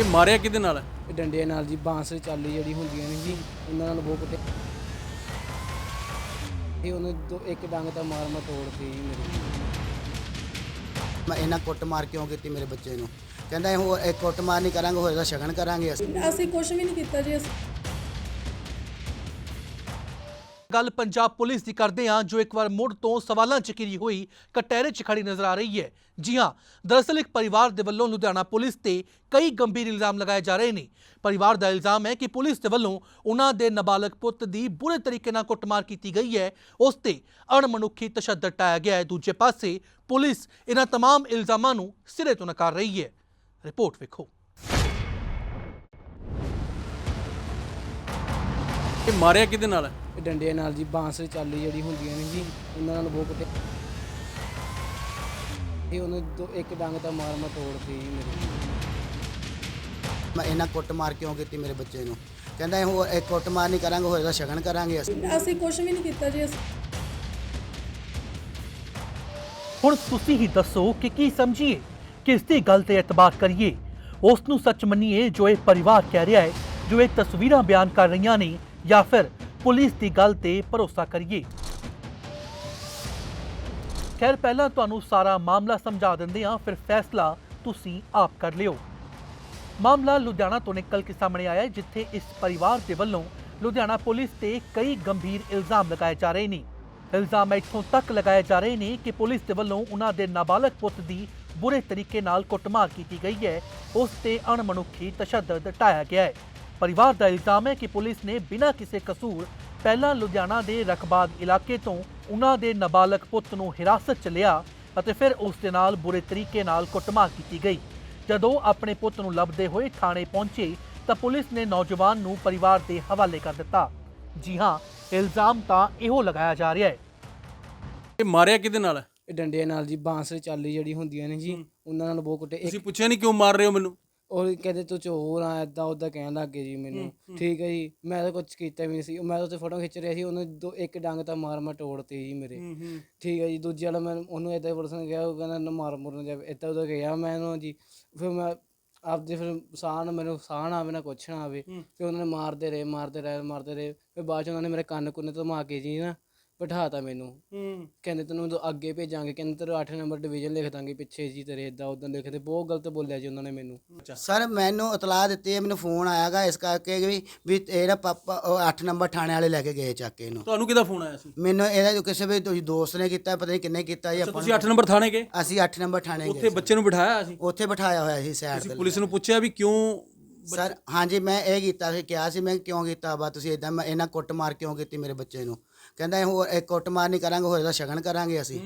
ਇਹ ਮਾਰਿਆ ਕਿਹਦੇ ਨਾਲ? ਹੈ? ਇਹ ਡੰਡੇ ਨਾਲ ਜੀ ਬਾਂਸ ਚਾਲੀ ਜਿਹੜੀ ਹੁੰਦੀਆਂ ਨੇ ਜੀ ਉਹਨਾਂ ਨਾਲ ਬਹੁਤ ਕੁੱਟੇ। ਇਹ ਉਹਨੇ ਦੋ ਇੱਕ ਡੰਗ ਤਾਂ ਮਾਰ ਮੈਂ ਤੋੜਤੀ ਜੀ ਮੇਰੀ। ਮੈਂ ਇਹਨਾਂ ਕੁੱਟ ਮਾਰ ਕਿਉਂ ਕੀਤੀ ਮੇਰੇ ਬੱਚੇ ਨੂੰ? ਕਹਿੰਦਾ ਇਹ ਹੋਰ ਇੱਕ ਕੁੱਟ ਮਾਰ ਨਹੀਂ ਕਰਾਂਗੇ ਹੋਰ ਇਹਦਾ ਸ਼ਗਨ ਕਰਾਂਗੇ ਅਸੀਂ। ਅਸੀਂ ਕੁਝ ਵੀ ਨਹੀਂ ਕੀਤਾ ਜੀ ਅਸੀਂ ਗੱਲ ਪੰਜਾਬ ਪੁਲਿਸ ਦੀ ਕਰਦੇ ਹਾਂ ਜੋ ਇੱਕ ਵਾਰ ਮੁੜ ਤੋਂ ਸਵਾਲਾਂ 'ਚ ਘਿਰੀ ਹੋਈ ਕਟਹਿਰੇ 'ਚ ਖੜੀ ਨਜ਼ਰ ਆ ਰਹੀ ਹੈ ਜੀ ਹਾਂ ਦਰਅਸਲ ਇੱਕ ਪਰਿਵਾਰ ਦੇ ਵੱਲੋਂ ਲੁਧਿਆਣਾ ਪੁਲਿਸ ਤੇ ਕਈ ਗੰਭੀਰ ਇਲਜ਼ਾਮ ਲਗਾਏ ਜਾ ਰਹੇ ਨੇ ਪਰਿਵਾਰ ਦਾ ਇਲਜ਼ਾਮ ਹੈ ਕਿ ਪੁਲਿਸ ਦੇ ਵੱਲੋਂ ਉਹਨਾਂ ਦੇ ਨਾਬਾਲਗ ਪੁੱਤ ਦੀ ਬੁਰੇ ਤਰੀਕੇ ਨਾਲ ਕੁੱਟਮਾਰ ਕੀਤੀ ਗਈ ਹੈ ਉਸ ਤੇ ਅਣਮਨੁੱਖੀ ਤਸ਼ੱਦਦ ਟਾਇਆ ਗਿਆ ਹੈ ਦੂਜੇ ਪਾਸੇ ਪੁਲਿਸ ਇਹਨਾਂ तमाम ਇਲਜ਼ਾਮਾਂ ਨੂੰ ਸਿਰੇ ਤੋਂ ਨਕਾਰ ਰਹੀ ਹੈ ਰਿਪੋਰਟ ਵੇਖੋ ਇਹ ਮਾਰਿਆ ਕਿਹਦੇ ਨਾਲ? ਹੈ? ਇਹ ਡੰਡੇ ਨਾਲ ਜੀ ਬਾਂਸ ਚਾਲੀ ਜਿਹੜੀ ਹੁੰਦੀਆਂ ਨੇ ਜੀ ਉਹਨਾਂ ਨਾਲ ਬਹੁਤ ਕੁੱਟੇ ਇਹ ਉਹਨੇ ਦੋ ਇੱਕ ਡੰਗ ਤਾਂ ਮਾਰ ਮੈਂ ਤੋੜਤੀ ਜੀ ਮੇਰੀ। ਮੈਂ ਇਹਨਾਂ ਕੁੱਟ ਮਾਰ ਕਿਉਂ ਕੀਤੀ ਮੇਰੇ ਬੱਚੇ ਨੂੰ? ਕਹਿੰਦਾ ਇਹ ਹੋਰ ਇੱਕ ਕੁੱਟ ਮਾਰ ਨਹੀਂ ਕਰਾਂਗੇ ਹੋਰ ਇਹਦਾ ਸ਼ਗਨ ਕਰਾਂਗੇ ਅਸੀਂ। ਅਸੀਂ ਕੁਝ ਵੀ ਨਹੀਂ ਕੀਤਾ ਜੀ ਅਸੀਂ ਹੁਣ ਤੁਸੀਂ ਹੀ ਦੱਸੋ ਕਿ ਕੀ ਸਮਝੀਏ? ਕਿਸ ਦੀ ਗੱਲ ਤੇ ਇਤਬਾਰ ਕਰੀਏ? ਉਸ ਨੂੰ ਸੱਚ ਮੰਨੀਏ ਜੋ ਇਹ ਪਰਿਵਾਰ ਕਹਿ ਰਿਹਾ ਹੈ ਜੋ ਇਹ ਤਸਵੀਰਾਂ ਬਿਆਨ ਕਰ ਰਹੀਆਂ ਨੇ ਜਾਂ ਫਿਰ ਪੁਲਿਸ ਦੀ ਗੱਲ ਤੇ ਭਰੋਸਾ ਕਰੀਏ। ਖੈਰ, ਪਹਿਲਾਂ ਤੁਹਾਨੂੰ ਸਾਰਾ ਮਾਮਲਾ ਸਮਝਾ ਦਿੰਦੇ ਹਾਂ, ਫਿਰ ਫੈਸਲਾ ਤੁਸੀਂ ਆਪ ਕਰ ਲਿਓ। ਮਾਮਲਾ ਲੁਧਿਆਣਾ ਤੋਂ ਨਿਕਲ ਕੇ ਸਾਹਮਣੇ ਆਇਆ ਜਿੱਥੇ ਇਸ ਪਰਿਵਾਰ ਦੇ ਵੱਲੋਂ ਲੁਧਿਆਣਾ ਪੁਲਿਸ ਤੇ ਕਈ ਗੰਭੀਰ ਇਲਜ਼ਾਮ ਲਗਾਏ ਜਾ ਰਹੇ ਨੇ। ਇਲਜ਼ਾਮ ਇੱਥੋਂ ਤੱਕ ਲਗਾਏ ਜਾ ਰਹੇ ਨੇ ਕਿ ਪੁਲਿਸ ਦੇ ਵੱਲੋਂ ਉਹਨਾਂ ਦੇ ਨਾਬਾਲਗ ਪੁੱਤ ਦੀ ਬੁਰੇ ਤਰੀਕੇ ਨਾਲ ਕੁੱਟਮਾਰ ਕੀਤੀ ਗਈ ਹੈ। ਉਸ ਤੇ ਅਣਮਨੁੱਖੀ ਤਸ਼ੱਦਦ ਢਾਇਆ ਗਿਆ ਹੈ। ਪਰਿਵਾਰ ਦਾ ਇਲਜ਼ਾਮ ਹੈ ਕਿ ਪੁਲਿਸ ਨੇ ਬਿਨਾਂ ਕਿਸੇ ਕਸੂਰ ਪਹਿਲਾਂ ਲੁਧਿਆਣਾ ਦੇ ਰਖਬਾਗ ਇਲਾਕੇ ਤੋਂ ਉਹਨਾਂ ਦੇ ਨਾਬਾਲਗ ਪੁੱਤ ਨੂੰ ਹਿਰਾਸਤ 'ਚ ਲਿਆ ਅਤੇ ਫਿਰ ਉਸ ਦੇ ਨਾਲ ਬੁਰੇ ਤਰੀਕੇ ਨਾਲ ਕੁੱਟਮਾਰ ਕੀਤੀ ਗਈ। ਜਦੋਂ ਆਪਣੇ ਪੁੱਤ ਨੂੰ ਲੱਭਦੇ ਹੋਏ ਥਾਣੇ ਪਹੁੰਚੇ ਤਾਂ ਪੁਲਿਸ ਨੇ ਨੌਜਵਾਨ ਨੂੰ ਪਰਿਵਾਰ ਦੇ ਹਵਾਲੇ ਕਰ ਦਿੱਤਾ। ਜੀ ਹਾਂ ਇਲਜ਼ਾਮ ਤਾਂ ਇਹੋ ਲਗਾਇਆ ਜਾ ਰਿਹਾ ਹੈ। ਇਹ ਮਾਰਿਆ ਕਿਹਦੇ ਨਾਲ? ਹੈ? ਇਹ ਡੰਡੇ ਨਾਲ ਜੀ ਬਾਂਸ ਚਾਲੀ ਜਿਹੜੀ ਹੁੰਦੀਆਂ ਨੇ ਜੀ ਉਹਨਾਂ ਨਾਲ ਬਹੁਤ ਕੁੱਟੇ। ਤੁਸੀਂ ਪੁੱਛਿਆ ਨਹੀਂ ਕਿਉਂ ਮਾਰ ਰਹੇ ਹੋ ਮੈਨੂੰ? ਉਹ ਕਹਿੰਦੇ ਤੂੰ ਚੋਰ ਆ ਏਦਾਂ ਉਦਾਂ ਕਹਿਣ ਲੱਗੇ ਜੀ ਮੈਨੂੰ। ਠੀਕ ਹੈ ਜੀ ਮੈਂ ਤਾਂ ਕੁਝ ਕੀਤਾ ਵੀ ਨਹੀਂ ਸੀ। ਮੈਂ ਤਾਂ ਉੱਥੇ ਫੋਟੋ ਖਿੱਚ ਰਿਹਾ ਸੀ ਉਹਨੇ ਦੋ ਇੱਕ ਡੰਗ ਤਾਂ ਮਾਰ ਮੈਂ ਤੋੜਤੀ ਜੀ ਮੇਰੇ। ਠੀਕ ਹੈ ਜੀ ਦੂਜੇ ਵਾਲਾ ਮੈਂ ਉਹਨੂੰ ਪੁਲਿਸ ਨੇ ਕਿਹਾ ਉਹ ਕਹਿੰਦਾ ਨਾ ਮਾਰ ਮੁਰਨ ਜਾ ਏਦਾਂ ਉਦਾਂ ਗਿਆ ਮੈਂ ਇਹਨੂੰ ਜੀ। ਫਿਰ ਮੈਂ ਆਪਦੇ ਫਿਰ ਸਾਹ ਨਾਲ ਮੈਨੂੰ ਸਾਹ ਨਾ ਆਵੇ ਨਾ ਕੁਛ ਨਾ ਆਵੇ ਫਿਰ ਉਹਨਾਂ ਨੇ ਮਾਰਦੇ ਰਹੇ ਮਾਰਦੇ ਰਹੇ ਮਾਰਦੇ ਰਹੇ। ਫਿਰ ਬਾਅਦ ਚ ਉਹਨਾਂ ਨੇ ਮੇਰੇ ਕੰਨ ਕੁੰਨੇ ਧਮਾ ਕੇ ਜੀ ਨਾ ਬਿਠਾਤਾ ਮੈਨੂੰ। ਕਹਿੰਦੇ ਤੈਨੂੰ ਉਦੋਂ ਅੱਗੇ ਭੇਜਾਂਗੇ ਕਹਿੰਦੇ ਤੇਰਾ 8 ਨੰਬਰ ਡਿਵੀਜ਼ਨ ਲਿਖ ਦਾਂਗੇ ਪਿੱਛੇ ਜੀ ਤੇਰੇ ਇਦਾਂ ਉਦਾਂ ਲਿਖਦੇ ਬਹੁਤ ਗਲਤ ਬੋਲਿਆ ਜੀ ਉਹਨਾਂ ਨੇ ਮੈਨੂੰ। ਸਰ ਮੈਨੂੰ ਇਤਲਾਹ ਦਿੱਤੀ ਹੈ ਮੈਨੂੰ ਫੋਨ ਆਇਆਗਾ ਇਸ ਕਰਕੇ ਵੀ ਵੀ ਇਹਦਾ ਪਾਪਾ ਉਹ 8 ਨੰਬਰ ਥਾਣੇ ਵਾਲੇ ਲੈ ਕੇ ਗਏ ਚੱਕ ਕੇ ਇਹਨੂੰ। ਤੁਹਾਨੂੰ ਕਿਹਦਾ ਫੋਨ ਆਇਆ ਸੀ? ਮੈਨੂੰ ਇਹਦਾ ਕਿਸੇ ਵੀ ਤੁਸੀਂ ਦੋਸਤ ਨੇ ਕੀਤਾ ਪਤਾ ਨਹੀਂ ਕਿੰਨੇ ਕੀਤਾ ਜਾਂ ਅੱਛਾ ਤੁਸੀਂ 8 ਨੰਬਰ ਥਾਣੇ ਗਏ? ਅਸੀਂ 8 ਨੰਬਰ ਥਾਣੇ ਉੱਥੇ ਗਏ ਬੱਚੇ ਨੂੰ ਬਿਠਾਇਆ ਸੀ? ਉੱਥੇ ਬਿਠਾਇਆ ਹੋਇਆ ਸੀ ਸਾਈਡ ਤੁਸੀਂ ਤੇ ਪੁਲਿਸ ਨੂੰ ਪੁੱਛਿਆ ਵੀ ਕਿਉਂ ਸਰ ਹਾਂਜੀ ਮੈਂ ਇਹ ਕੀਤਾ ਸੀ ਕਿਹਾ ਸੀ ਮੈਂ ਕਿਉਂ ਕੀਤਾ ਵਾ ਤੁਸੀਂ ਇਦਾਂ ਮੈਂ ਇਹਨਾਂ ਕੁੱਟ ਮਾਰ ਕਿਉਂ ਕੀਤੀ ਮੇਰੇ ਬੱਚੇ ਨੂੰ? ਕਹਿੰਦਾ ਇਹ ਹੋਰ ਇੱਕ ਕੁੱਟ ਮਾਰ ਨਹੀਂ ਕਰਾਂਗੇ ਹੋਰ ਇਹਦਾ ਸ਼ਗਨ ਕਰਾਂਗੇ ਅਸੀਂ।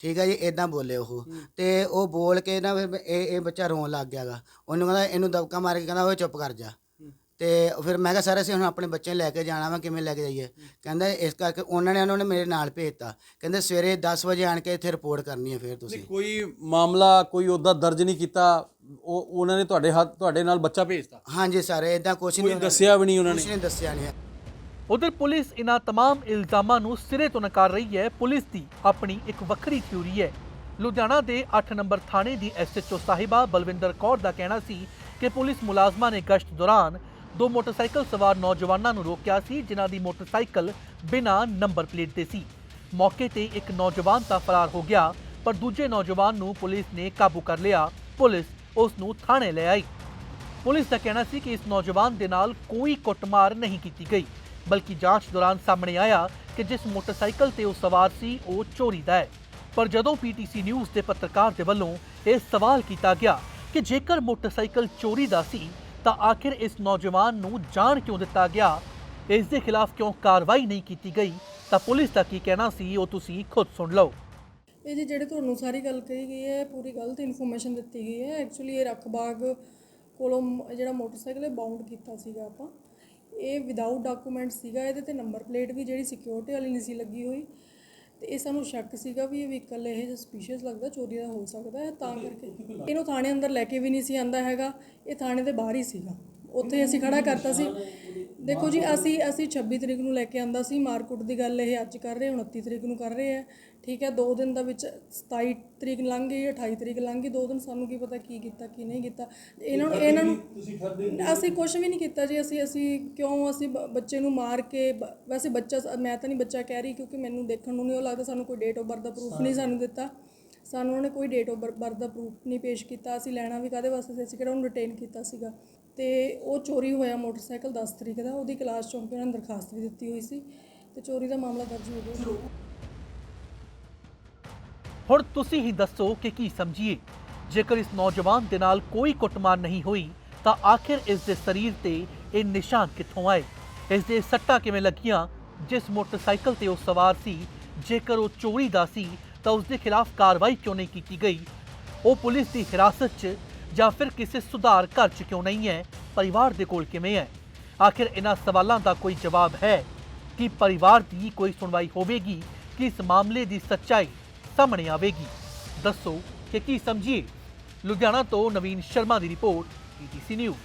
ਠੀਕ ਹੈ ਜੀ ਇਦਾਂ ਬੋਲੇ ਉਹ। ਤੇ ਉਹ ਬੋਲ ਕੇ ਨਾ ਫਿਰ ਇਹ ਇਹ ਬੱਚਾ ਰੋਣ ਲੱਗ ਗਿਆਗਾ। ਉਹਨੂੰ ਕਹਿੰਦਾ ਇਹਨੂੰ ਦਬਕਾ ਮਾਰ ਕੇ ਕਹਿੰਦਾ ਓਏ ਚੁੱਪ ਕਰ ਜਾ। ਤੇ ਫਿਰ ਮੈਂ ਕਿਹਾ ਸਰ ਅਸੀਂ ਹੁਣ ਆਪਣੇ ਬੱਚੇ ਨੂੰ ਲੈ ਕੇ ਜਾਣਾ ਵਾ ਕਿਵੇਂ ਲੈ ਕੇ ਜਾਈਏ? ਕਹਿੰਦਾ ਇਸ ਕਰਕੇ ਉਹਨਾਂ ਨੇ ਉਹਨਾਂ ਨੇ ਮੇਰੇ ਨਾਲ ਭੇਜਤਾ। ਕਹਿੰਦੇ ਸਵੇਰੇ 10 ਵਜੇ ਆਣ ਕੇ ਇੱਥੇ ਰਿਪੋਰਟ ਕਰਨੀ ਹੈ ਫਿਰ ਤੁਸੀਂ। ਕੋਈ ਮਾਮਲਾ ਕੋਈ ਉਹਦਾ ਦਰਜ ਨਹੀਂ ਕੀਤਾ ਉਹ ਉਹਨਾਂ ਨੇ ਤੁਹਾਡੇ ਹੱਥ ਤੁਹਾਡੇ ਨਾਲ ਬੱਚਾ ਭੇਜਤਾ? ਹਾਂਜੀ ਸਰ ਇਦਾਂ ਕੁਝ ਕੋਈ ਨਹੀਂ ਦੱਸਿਆ ਵੀ ਨਹੀਂ ਉਹਨਾਂ ਕੁਝ ਨੇ ਨਹੀਂ ਦੱਸਿਆ ਨਹੀਂ ਉਧਰ ਪੁਲਿਸ ਇਹਨਾਂ तमाम ਇਲਜ਼ਾਮਾਂ ਨੂੰ ਸਿਰੇ ਤੋਂ ਨਕਾਰ ਰਹੀ ਹੈ ਪੁਲਿਸ ਦੀ ਆਪਣੀ ਇੱਕ ਵੱਖਰੀ ਥਿਊਰੀ ਹੈ ਲੁਧਿਆਣਾ ਦੇ 8 ਨੰਬਰ ਥਾਣੇ ਦੀ ਐਸਐਚਓ ਸਾਹਿਬਾ ਬਲਵਿੰਦਰ ਕੌਰ ਦਾ ਕਹਿਣਾ ਸੀ ਕਿ ਪੁਲਿਸ ਮੁਲਾਜ਼ਮਾਂ ਨੇ ਗਸ਼ਤ ਦੌਰਾਨ ਦੋ ਮੋਟਰਸਾਈਕਲ ਸਵਾਰ ਨੌਜਵਾਨਾਂ ਨੂੰ ਰੋਕਿਆ ਸੀ ਜਿਨ੍ਹਾਂ ਦੀ ਮੋਟਰਸਾਈਕਲ ਬਿਨਾਂ ਨੰਬਰ ਪਲੇਟ ਦੇ ਸੀ ਮੌਕੇ ਤੇ ਇੱਕ ਨੌਜਵਾਨ ਤਾਂ ਫਰਾਰ ਹੋ ਗਿਆ ਪਰ ਦੂਜੇ ਨੌਜਵਾਨ ਨੂੰ ਪੁਲਿਸ ਨੇ ਕਾਬੂ ਕਰ ਲਿਆ ਪੁਲਿਸ ਉਸ ਨੂੰ ਥਾਣੇ ਲੈ ਆਈ ਪੁਲਿਸ ਦਾ ਕਹਿਣਾ ਸੀ ਕਿ ਇਸ ਨੌਜਵਾਨ ਦੇ ਨਾਲ ਕੋਈ ਕੁੱਟਮਾਰ ਨਹੀਂ ਕੀਤੀ ਗਈ ਬਲਕਿ ਜਾਂਚ ਦੌਰਾਨ ਸਾਹਮਣੇ ਆਇਆ ਕਿ ਜਿਸ ਮੋਟਰਸਾਈਕਲ ਤੇ ਉਹ ਸਵਾਰ ਸੀ ਉਹ ਚੋਰੀ ਦਾ ਹੈ ਪਰ ਜਦੋਂ ਪੀਟੀਸੀ ਨਿਊਜ਼ ਦੇ ਪੱਤਰਕਾਰ ਦੇ ਵੱਲੋਂ ਇਹ ਸਵਾਲ ਕੀਤਾ ਗਿਆ ਕਿ ਜੇਕਰ ਮੋਟਰਸਾਈਕਲ ਚੋਰੀ ਦਾ ਸੀ ਤਾਂ ਆਖਿਰ ਇਸ ਨੌਜਵਾਨ ਨੂੰ ਜਾਣ ਕਿਉਂ ਦਿੱਤਾ ਗਿਆ ਇਸ ਦੇ ਖਿਲਾਫ ਕਿਉਂ ਕਾਰਵਾਈ ਨਹੀਂ ਕੀਤੀ ਗਈ ਤਾਂ ਪੁਲਿਸ ਦਾ ਕੀ ਕਹਿਣਾ ਸੀ ਉਹ ਤੁਸੀਂ ਖੁਦ ਸੁਣ ਲਓ ਇਹ ਜੀ ਜਿਹੜੇ ਤੁਹਾਨੂੰ ਸਾਰੀ ਗੱਲ ਕਹੀ ਗਈ ਹੈ ਪੂਰੀ ਗਲਤ ਇਨਫੋਰਮੇਸ਼ਨ ਦਿੱਤੀ ਗਈ ਹੈ ਐਕਚੁਅਲੀ ਇਹ ਰਖਬਾਗ ਕੋਲੋਂ ਜਿਹੜਾ ਮੋਟਰਸਾਈਕਲ ਹੈ ਬਾਉਂਡ ਕੀਤਾ ਸੀਗਾ ਆਪਾਂ ਇਹ ਵਿਦਆਊਟ ਡਾਕੂਮੈਂਟ ਸੀਗਾ ਇਹਦੇ ਤੇ ਨੰਬਰ ਪਲੇਟ ਵੀ ਜਿਹੜੀ ਸਿਕਿਉਰਿਟੀ ਵਾਲੀ ਨਹੀਂ ਸੀ ਲੱਗੀ ਹੋਈ। ਤੇ ਇਹ ਸਾਨੂੰ ਸ਼ੱਕ ਸੀਗਾ ਵੀ ਇਹ ਵਹੀਕਲ ਇਹ ਸਸਪੀਸ਼ੀਅਸ ਲੱਗਦਾ ਚੋਰੀ ਦਾ ਹੋ ਸਕਦਾ ਹੈ ਤਾਂ ਕਰਕੇ। ਇਹਨੂੰ ਥਾਣੇ ਅੰਦਰ ਲੈ ਕੇ ਵੀ ਨਹੀਂ ਸੀ ਆਂਦਾ ਹੈਗਾ ਇਹ ਥਾਣੇ ਦੇ ਬਾਹਰ ਹੀ ਸੀਗਾ। ਉੱਥੇ ਅਸੀਂ ਖੜਾ ਕਰਤਾ ਸੀ। ਦੇਖੋ ਜੀ ਅਸੀਂ ਅਸੀਂ 26 ਤਰੀਕ ਨੂੰ ਲੈ ਕੇ ਆਂਦਾ ਸੀ ਮਾਰਕੁੱਟ ਦੀ ਗੱਲ ਇਹ ਅੱਜ ਕਰ ਰਹੇ 29 ਤਰੀਕ ਨੂੰ ਕਰ ਰਹੇ ਆ। ਠੀਕ ਹੈ ਦੋ ਦਿਨ ਦਾ ਵਿੱਚ 27 ਤਰੀਕ ਲੰਘ ਗਈ 28 ਤਰੀਕ ਲੰਘ ਗਈ ਦੋ ਦਿਨ ਸਾਨੂੰ ਕੀ ਪਤਾ ਕੀ ਕੀਤਾ ਕੀ ਨਹੀਂ ਕੀਤਾ। ਇਹਨਾਂ ਨੂੰ ਇਹਨਾਂ ਨੂੰ ਅਸੀਂ ਕੁਝ ਵੀ ਨਹੀਂ ਕੀਤਾ ਜੀ ਅਸੀਂ ਅਸੀਂ ਕਿਉਂ ਅਸੀਂ ਬੱਚੇ ਨੂੰ ਮਾਰ ਕੇ ਵੈਸੇ ਬੱਚਾ ਮੈਂ ਤਾਂ ਨਹੀਂ ਬੱਚਾ ਕਹਿ ਰਹੀ ਕਿਉਂਕਿ ਮੈਨੂੰ ਦੇਖਣ ਨੂੰ ਨਹੀਂ ਉਹ ਲੱਗਦਾ ਸਾਨੂੰ ਕੋਈ ਡੇਟ ਆਫ ਬਰਥ ਦਾ ਪ੍ਰੂਫ ਨਹੀਂ ਸਾਨੂੰ ਦਿੱਤਾ। ਸਾਨੂੰ ਉਹਨੇ ਕੋਈ ਡੇਟ ਆਫ ਬਰਥ ਦਾ ਪ੍ਰੂਫ ਨਹੀਂ ਪੇਸ਼ ਕੀਤਾ ਅਸੀਂ ਲੈਣਾ ਵੀ ਕਾਦੇ ਵਾਸਤੇ ਸੀ ਅਸੀਂ ਕਿਹੜਾ ਉਹਨੂੰ ਰਿਟੇਨ ਕੀਤਾ ਸੀਗਾ। ਤੇ ਉਹ ਚੋਰੀ ਹੋਇਆ ਮੋਟਰਸਾਈਕਲ 10 ਤਰੀਕ ਦਾ, ਉਹਦੀ ਕਲਾਸ ਚੌਂਕੀ ਉਹਨਾਂ ਨੇ ਦਰਖਾਸਤ ਵੀ ਦਿੱਤੀ ਹੋਈ ਸੀ ਤੇ ਚੋਰੀ ਦਾ ਮਾਮਲਾ ਦਰਜ ਹੋ ਗਿਆ। ਹੁਣ ਤੁਸੀਂ ਹੀ ਦੱਸੋ ਕਿ ਕੀ ਸਮਝੀਏ। ਜੇਕਰ ਇਸ ਨੌਜਵਾਨ ਦੇ ਨਾਲ ਕੋਈ ਕੁੱਟਮਾਰ ਨਹੀਂ ਹੋਈ, ਤਾਂ ਆਖਿਰ ਇਸ ਦੇ ਸਰੀਰ ਤੇ ਇਹ ਨਿਸ਼ਾਨ ਕਿੱਥੋਂ ਆਏ? ਇਸ ਦੇ ਸੱਟਾਂ ਕਿਵੇਂ ਲੱਗੀਆਂ? ਜਿਸ ਮੋਟਰਸਾਈਕਲ ਤੇ ਉਹ ਸਵਾਰ ਸੀ, ਜੇਕਰ ਉਹ ਚੋਰੀ ਦਾ ਸੀ, ਤਾਂ ਉਸ ਦੇ ਖਿਲਾਫ ਕਾਰਵਾਈ ਕਿਉਂ ਨਹੀਂ ਕੀਤੀ ਗਈ? ਉਹ ਪੁਲਿਸ ਦੀ ਹਿਰਾਸਤ 'ਚ ਜਾਂ ਫਿਰ ਕਿਸੇ ਸੁਧਾਰ ਘਰ 'ਚ ਕਿਉਂ ਨਹੀਂ ਹੈ? ਪਰਿਵਾਰ ਦੇ ਕੋਲ ਕਿਵੇਂ ਹੈ? ਆਖਿਰ ਇਹਨਾਂ ਸਵਾਲਾਂ ਦਾ ਕੋਈ ਜਵਾਬ ਹੈ ਕਿ ਪਰਿਵਾਰ ਦੀ ਕੋਈ ਸੁਣਵਾਈ ਹੋਵੇਗੀ ਕਿ ਇਸ ਮਾਮਲੇ ਦੀ ਸੱਚਾਈ ਸਾਹਮਣੇ ਆਵੇਗੀ? ਦੱਸੋ ਕਿ ਕੀ ਸਮਝੀਏ? ਲੁਧਿਆਣਾ ਤੋਂ ਨਵੀਨ ਸ਼ਰਮਾ ਦੀ ਰਿਪੋਰਟ ਈਟੀਸੀ ਨਿਊਜ਼।